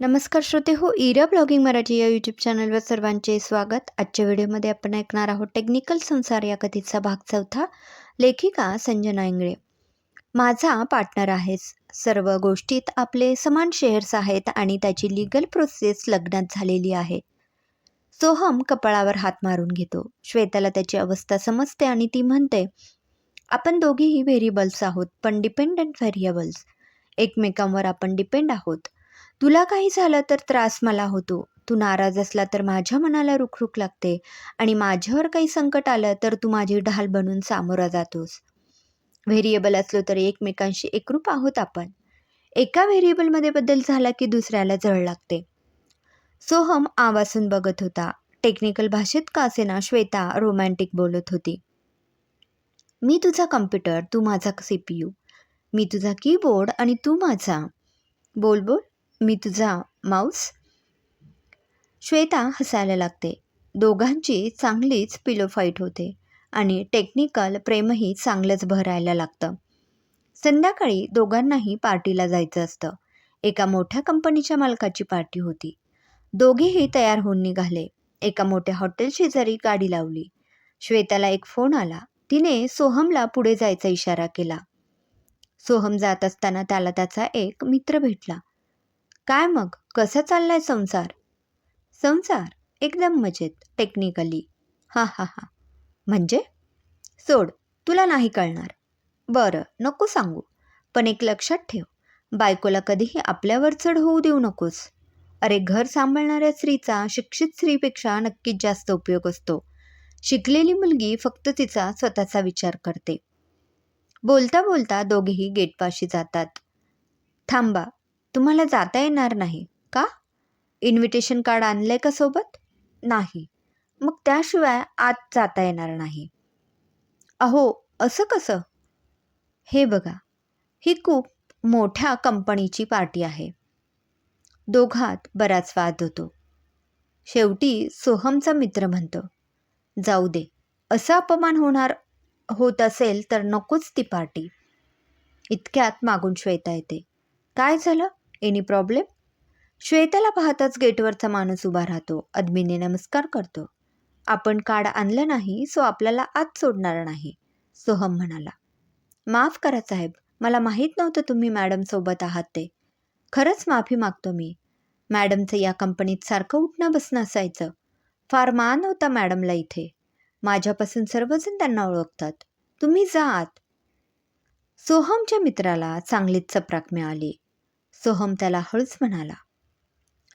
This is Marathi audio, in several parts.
नमस्कार श्रोते हो इरा ब्लॉगिंग मराठी या यूट्यूब चॅनलवर सर्वांचे स्वागत. आजच्या व्हिडिओमध्ये आपण ऐकणार आहोत टेक्निकल संसार या कथेचा भाग चौथा लेखिका संजना इंगळे. माझा पार्टनर आहेस. सर्व गोष्टीत आपले समान शेअर्स आहेत आणि त्याची लिगल प्रोसेस लग्नात झालेली आहे. सोहम कपाळावर हात मारून घेतो. श्वेताला त्याची अवस्था समजते आणि ती म्हणते आपण दोघेही व्हेरिएबल्स आहोत पण डिपेंडंट व्हेरिएबल्स एकमेकांवर आपण डिपेंड आहोत. तुला काही झालं तर त्रास मला होतो. तू नाराज असला तर माझ्या मनाला रुखरुख लागते. आणि माझ्यावर काही संकट आलं तर तू माझी ढाल बनून सामोरा जातोस. व्हेरिएबल असलो तरी एकमेकांशी एकरूप आहोत आपण. एका व्हेरिएबलमध्ये बदल झाला की दुसऱ्याला जळ लागते. सोहम आवासून बघत होता. टेक्निकल भाषेत का असेना श्वेता रोमॅन्टिक बोलत होती. मी तुझा कम्प्युटर तू माझा सी पी यू. मी तुझा कीबोर्ड आणि तू माझा. बोल बोल. मी तुझा माऊस? श्वेता हसायला लागते. दोघांची चांगलीच पिलो फाईट होते आणि टेक्निकल प्रेमही चांगलंच भरायला लागतं. संध्याकाळी दोघांनाही पार्टीला जायचं असतं. एका मोठ्या कंपनीच्या मालकाची पार्टी होती. दोघेही तयार होऊन निघाले. एका मोठ्या हॉटेल शेजारी गाडी लावली. श्वेताला एक फोन आला. तिने सोहमला पुढे जायचा इशारा केला. सोहम जात असताना त्याला त्याचा एक मित्र भेटला. काय मग? कसा चाललाय संसार? संसार एकदम मजेत टेक्निकली हा हा हा. म्हणजे? सोड तुला नाही कळणार. बरं नको सांगू. पण एक लक्षात ठेव बायकोला कधीही आपल्यावर चढ होऊ देऊ नकोस. अरे घर सांभाळणाऱ्या स्त्रीचा शिक्षित स्त्रीपेक्षा नक्कीच जास्त उपयोग असतो. शिकलेली मुलगी फक्त तिचा स्वतःचा विचार करते. बोलता बोलता दोघेही गेटपाशी जातात. थांबा तुम्हाला जाता येणार नाही का? इन्व्हिटेशन कार्ड आणलं आहे का सोबत? नाही. मग त्याशिवाय आत जाता येणार नाही. अहो असं कसं? हे बघा ही खूप मोठ्या कंपनीची पार्टी आहे. दोघात बराच वाद होतो. शेवटी सोहमचा मित्र म्हणतो जाऊ दे असा अपमान होणार होत असेल तर नकोच ती पार्टी. इतक्यात मागून श्वेता येते. काय झालं? एनी प्रॉब्लेम श्वेताला पाहताच गेटवरचा माणूस उभा राहतो. अदमीने नमस्कार करतो. आपण कार्ड आणलं नाही सो आपल्याला आत सोडणार नाही सोहम म्हणाला. माफ करा साहेब मला माहीत नव्हतं तुम्ही मॅडमसोबत आहात ते. खरंच माफी मागतो मी. मॅडमचं या कंपनीत सारखं उठणं बसणं असायचं. फार मान होता मॅडमला इथे. माझ्यापासून सर्वजण त्यांना ओळखतात. तुम्ही जा आत. सोहमच्या मित्राला चांगलीच चपराक मिळाली. सोहम त्याला हळूच म्हणाला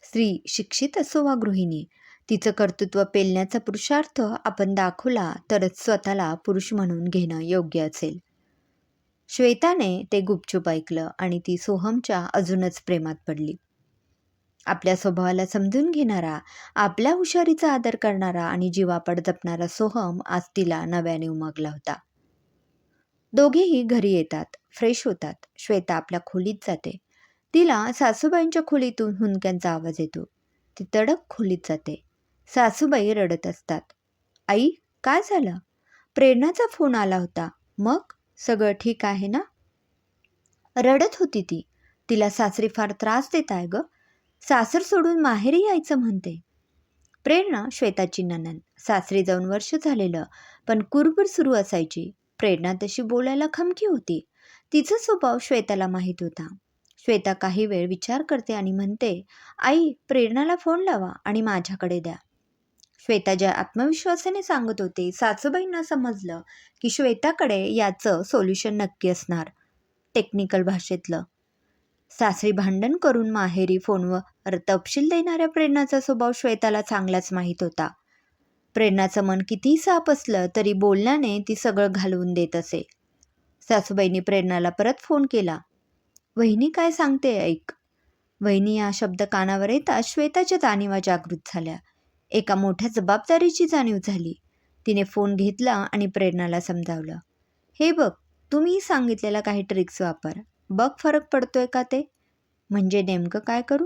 स्त्री शिक्षित असो वा गृहिणी तिचं कर्तृत्व पेलण्याचा पुरुषार्थ आपण दाखवला तरच स्वतःला पुरुष म्हणून घेणं योग्य असेल. श्वेताने ते गुपचूप ऐकलं आणि ती सोहमच्या अजूनच प्रेमात पडली. आपल्या स्वभावाला समजून घेणारा आपल्या हुशारीचा आदर करणारा आणि जीवापड जपणारा सोहम आज तिला नव्याने उमगला होता. दोघेही घरी येतात फ्रेश होतात. श्वेता आपल्या खोलीत जाते. तिला सासूबाईंच्या खोलीतून हुंदक्यांचा आवाज येतो. ती तडक खोलीत जाते. सासूबाई रडत असतात. आई काय झालं? प्रेरणाचा फोन आला होता. मग? सगळं ठीक आहे ना? रडत होती ती. तिला सासरी फार त्रास देत आहे ग. सासर सोडून माहेरी यायचं म्हणते. प्रेरणा श्वेताची ननन सासरी जाऊन वर्ष झालेलं पण कुरबुर सुरू असायची. प्रेरणा तशी बोलायला खमकी होती. तिचा स्वभाव श्वेताला माहीत होता. श्वेता काही वेळ विचार करते आणि म्हणते आई प्रेरणाला फोन लावा आणि माझ्याकडे द्या. श्वेता ज्या आत्मविश्वासाने सांगत होते सासूबाईंना समजलं की श्वेताकडे याचं सोल्युशन नक्की असणार. टेक्निकल भाषेतलं. सासरी भांडण करून माहेरी फोनवर तपशील देणाऱ्या प्रेरणाचा स्वभाव श्वेताला चांगलाच माहीत होता. प्रेरणाचं मन कितीही साप असलं तरी बोलण्याने ती सगळं घालवून देत असे. सासूबाईंनी प्रेरणाला परत फोन केला. वहिनी काय सांगते ऐक. वहिनी हा शब्द कानावर येताच श्वेताच्या जाणीवा जागृत झाल्या. एका मोठ्या जबाबदारीची जाणीव झाली. तिने फोन घेतला आणि प्रेरणाला समजावलं. हे बघ तुम्ही सांगितलेला काही ट्रिक्स वापर. बघ फरक पडतोय का ते? म्हणजे नेमकं काय करू?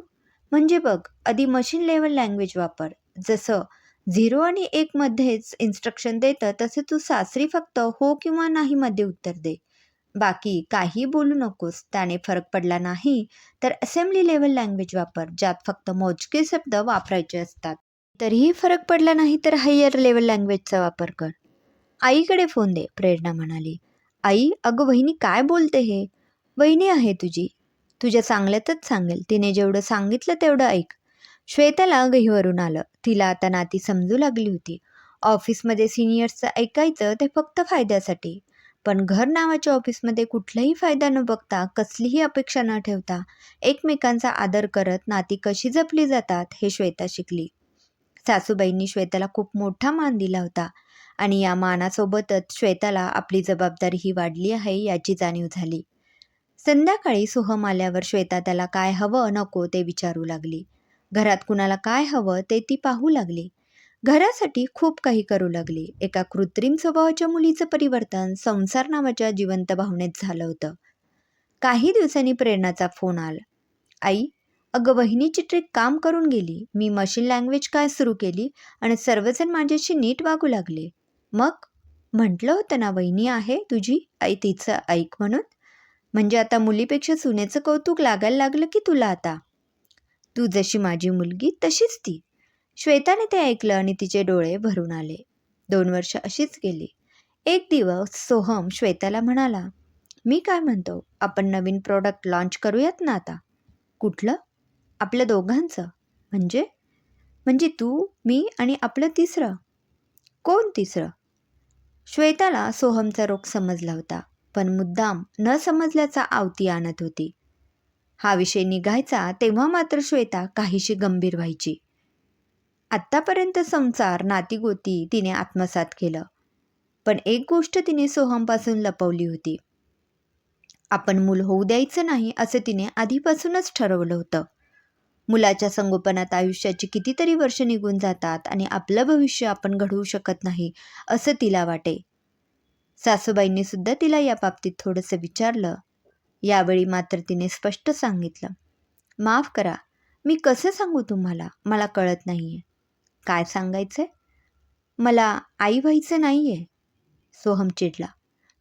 म्हणजे बघ आधी मशीन लेवल लँग्वेज वापर. जसं झिरो आणि एकमध्येच इन्स्ट्रक्शन देतं तसे तू सासरी फक्त हो किंवा नाही मध्ये उत्तर दे. बाकी काही बोलू नकोस त्याने फरक पडला नाही. तर असेंब्ली लेवल लँग्वेज वापर ज्यात फक्त मोजके शब्द वापरायचे असतात. तरीही फरक पडला नाही तर हायर लेवल लँग्वेजचा वापर कर. आईकडे फोन दे प्रेरणा म्हणाली. आई अगं वहिनी काय बोलते हे? वहिनी आहे तुझी. तुझ्या चांगल्यातच सांगेल. तिने जेवढं सांगितलं तेवढं ऐक. श्वेताला गहीवरून आलं. तिला आता नाती समजू लागली होती. ऑफिसमध्ये सिनियर्सचं ऐकायचं ते फक्त फायद्यासाठी. पण घर नावाच्या ऑफिसमध्ये कुठलाही फायदा न बघता कसलीही अपेक्षा न ठेवता एकमेकांचा आदर करत नाती कशी जपली जातात हे श्वेता शिकली. सासूबाईंनी श्वेताला खूप मोठा मान दिला होता आणि या मानासोबतच श्वेताला आपली जबाबदारीही वाढली आहे याची जाणीव झाली. संध्याकाळी सोहम आल्यावर श्वेता त्याला काय हवं नको ते विचारू लागली. घरात कुणाला काय हवं ते ती पाहू लागली. घरासाठी खूप काही करू लागली. एका कृत्रिम स्वभावाच्या मुलीचं परिवर्तन संसार नावाच्या जिवंत भावनेत झालं होतं. काही दिवसांनी प्रेरणाचा फोन आला. आई अगं वहिनीची ट्रिक काम करून गेली. मी मशीन लँग्वेज काय सुरू केली आणि सर्वजण माझ्याशी नीट वागू लागले. मग? म्हटलं होतं ना वहिनी आहे तुझी. आई तिचं ऐक म्हणून. म्हणजे आता मुलीपेक्षा सुनेचं कौतुक लागायला लागलं की तुला आता? तू जशी माझी मुलगी तशीच ती. श्वेताने ते ऐकलं आणि तिचे डोळे भरून आले. दोन वर्ष अशीच गेली. एक दिवस सोहम श्वेताला म्हणाला मी काय म्हणतो? आपण नवीन प्रॉडक्ट लॉन्च करूयात ना आता? कुठलं? आपल्या दोघांचं? म्हणजे? म्हणजे तू मी आणि आपलं तिसरं? कोण तिसरं? श्वेताला सोहमचा रोग समजला होता पण मुद्दाम न समजल्याचा आवती आणत होती. हा विषय निघायचा तेव्हा मात्र श्वेता काहीशी गंभीर व्हायची. आत्तापर्यंत संसार नातीगोती तिने आत्मसात केलं. पण एक गोष्ट तिने सोहमपासून लपवली होती. आपण मूल होऊ द्यायचं नाही असं तिने आधीपासूनच ठरवलं होतं. मुलाच्या संगोपनात आयुष्याची कितीतरी वर्ष निघून जातात आणि आपलं भविष्य आपण घडवू शकत नाही असं तिला वाटे. सासूबाईंनी सुद्धा तिला या बाबतीत थोडंसं विचारलं. यावेळी मात्र तिने स्पष्ट सांगितलं. माफ करा. मी कसं सांगू तुम्हाला? मला कळत नाही आहे काय सांगायचं मला आई व्हायचं नाही आहे सोहम चिडला.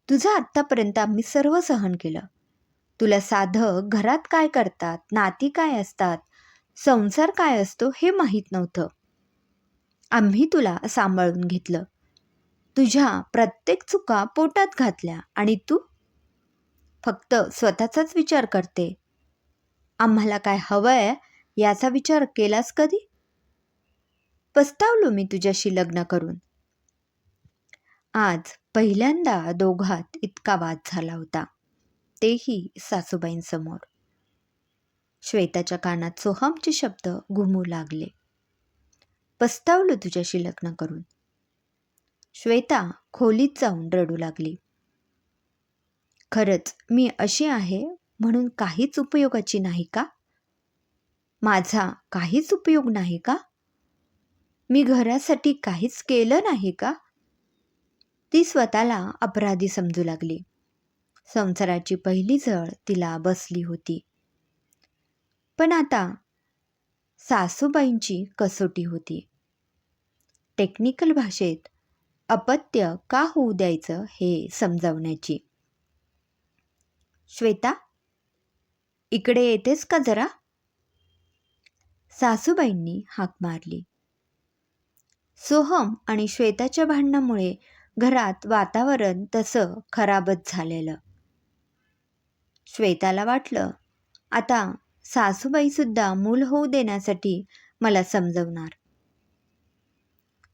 तुझं आत्तापर्यंत आम्ही सर्व सहन केलं. तुला साधं घरात काय करतात नाती काय असतात संसार काय असतो हे माहीत नव्हतं. आम्ही तुला सांभाळून घेतलं. तुझ्या प्रत्येक चुका पोटात घातल्या आणि तू? फक्त स्वतःचाच विचार करते. आम्हाला काय हवं आहे याचा विचार केलास कधी? पस्तावलो मी तुझ्याशी लग्न करून. आज पहिल्यांदा दोघात इतका वाद झाला होता. तेही सासूबाईंसमोर. श्वेताच्या कानात सोहमचे शब्द घुमू लागले. पस्तावलो तुझ्याशी लग्न करून. श्वेता खोलीत जाऊन रडू लागली. खरंच मी अशी आहे म्हणून काहीच उपयोगाची नाही का? माझा काहीच उपयोग नाही का? मी घरासाठी काहीच केलं नाही का? ती स्वतःला अपराधी समजू लागली. संसाराची पहिली झळ तिला बसली होती. पण आता सासूबाईंची कसोटी होती. टेक्निकल भाषेत अपत्य का होऊ द्यायचं हे समजावण्याची. श्वेता इकडे येतेस का जरा? सासूबाईंनी हाक मारली. सोहम आणि श्वेताच्या भांडणामुळे घरात वातावरण तसं खराबच झालेलं. श्वेताला वाटलं आता सासूबाईसुद्धा मूल होऊ देण्यासाठी मला समजवणार.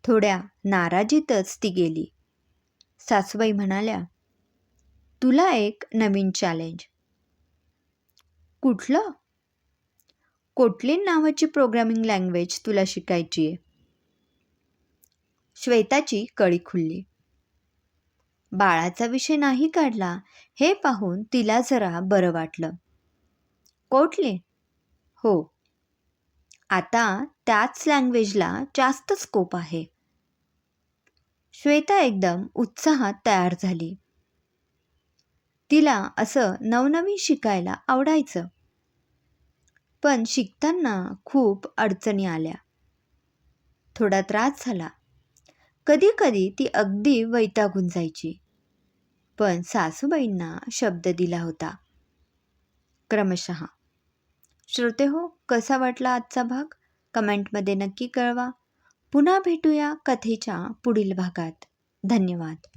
थोड्या नाराजीतच ती गेली. सासूबाई म्हणाल्या तुला एक नवीन चॅलेंज कुठलं? कोटलीन नावाची प्रोग्रामिंग लँग्वेज तुला शिकायची आहे श्वेताची कळी खुलली. बाळाचा विषय नाही काढला हे पाहून तिला जरा बरं वाटलं. कोटले? हो. आता त्याच लँग्वेजला जास्त स्कोप आहे. श्वेता एकदम उत्साहात तयार झाली. तिला असं नवनवीन शिकायला आवडायचं. पण शिकताना खूप अडचणी आल्या. थोडा त्रास झाला. कधी कधी ती अगदी वैतागून जायची. पण सासूबाईंना शब्द दिला होता. क्रमशः श्रोते हो कसा वाटला आजचा भाग? कमेंटमध्ये नक्की कळवा. पुन्हा भेटूया कथेच्या पुढील भागात. धन्यवाद.